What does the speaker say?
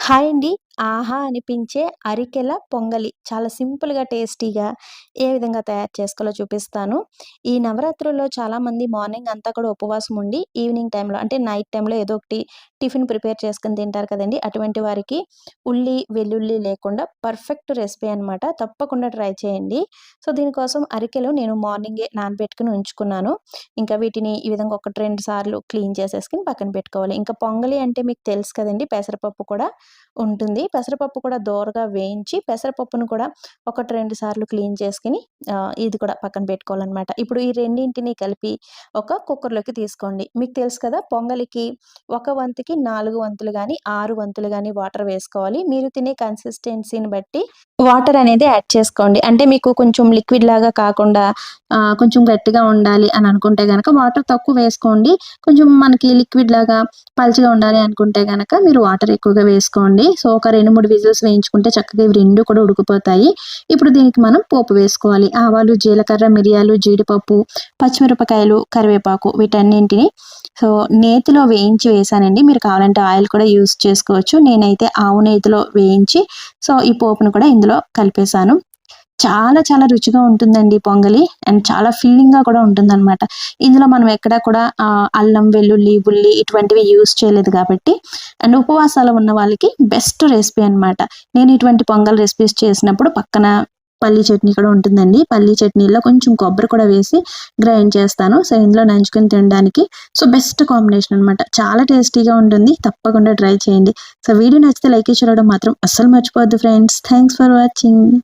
Hi అండి. ఆహా! అనిపించే అరికెల పొంగలి. చాలా సింపుల్‌గా, టేస్టీగా ఏ విధంగా తయారు చేసుకోవాలో చూపిస్తాను. ఈ నవరాత్రుల్లో చాలామంది మార్నింగ్ అంతా కూడా ఉపవాసం ఉండి, ఈవినింగ్ టైంలో అంటే నైట్ టైంలో ఏదో ఒకటి టిఫిన్ ప్రిపేర్ చేసుకుని తింటారు కదండి అటువంటి వారికి ఉల్లి, వెల్లుల్లి లేకుండా పర్ఫెక్ట్ రెసిపీ అనమాట. తప్పకుండా ట్రై చేయండి. సో, దీనికోసం అరికెలు నేను మార్నింగే నానబెట్టుకుని ఉంచుకున్నాను. ఇంకా వీటిని ఈ విధంగా ఒకటి, రెండు సార్లు క్లీన్ చేసేసుకుని పక్కన పెట్టుకోవాలి. ఇంకా పొంగలి అంటే మీకు తెలుసు కదండి పెసరపప్పు కూడా ఉంటుంది. పెసరపప్పు కూడా దోరగా వేయించి, పెసరపప్పును కూడా ఒకటి, రెండు సార్లు క్లీన్ చేసుకొని ఇది కూడా పక్కన పెట్టుకోవాలన్నమాట ఇప్పుడు ఈ రెండింటిని కలిపి ఒక కుక్కర్‌లోకి తీసుకోండి. మీకు తెలుసు కదా! పొంగలికి ఒక వంతుకి నాలుగు వంతులు కానీ ఆరు వంతులు కానీ వాటర్ వేసుకోవాలి. మీరు తినే కన్సిస్టెన్సీని బట్టి వాటర్ అనేది యాడ్ చేసుకోండి. అంటే మీకు కొంచెం లిక్విడ్ లాగా కాకుండా కొంచెం గట్టిగా ఉండాలి అని అనుకుంటే గనక వాటర్ తక్కువ వేసుకోండి. కొంచెం మనకి లిక్విడ్ లాగా పల్చగా ఉండాలి అనుకుంటే గనక మీరు వాటర్ ఎక్కువగా వేసుకోండి. సో, ఒక 2, 3 విజిల్స్ వేయించుకుంటే చక్కగా ఇవి రెండు కూడా ఉడికిపోతాయి. ఇప్పుడు దీనికి మనం పోపు వేసుకోవాలి. ఆవాలు, జీలకర్ర, మిరియాలు, జీడిపప్పు, పచ్చిమిరపకాయలు, కరివేపాకు వీటన్నింటిని సో, నేతిలో వేయించి వేసానండి మీరు కావాలంటే ఆయిల్ కూడా యూజ్ చేసుకోవచ్చు. నేనైతే ఆవు నేతిలో వేయించి సో, ఈ పోపును కూడా ఇందులో కలిపేశాను. చాలా చాలా రుచిగా ఉంటుందండి పొంగలి. అండ్ చాలా ఫిల్లింగ్‌గా కూడా ఉంటుందన్నమాట ఇందులో మనం ఎక్కడ కూడా అల్లం, వెల్లుల్లి, ఉల్లి ఇటువంటివి యూజ్ చేయలేదు కాబట్టి అండ్ ఉపవాసాలు ఉన్న వాళ్ళకి బెస్ట్ రెసిపీ అనమాట. నేను ఇటువంటి పొంగల్ రెసిపీస్ చేసినప్పుడు పక్కన పల్లీ చట్నీ కూడా ఉంటుందండి. పల్లీ చట్నీలో కొంచెం కొబ్బరి కూడా వేసి గ్రైండ్ చేస్తాను. సో, ఇందులో నంచుకొని తినడానికి సో, బెస్ట్ కాంబినేషన్ అనమాట. చాలా టేస్టీగా ఉంటుంది. తప్పకుండా ట్రై చేయండి. సో, వీడియో నచ్చితే లైక్ చూడడం మాత్రం అస్సలు మర్చిపోవద్దు ఫ్రెండ్స్. Thanks for watching.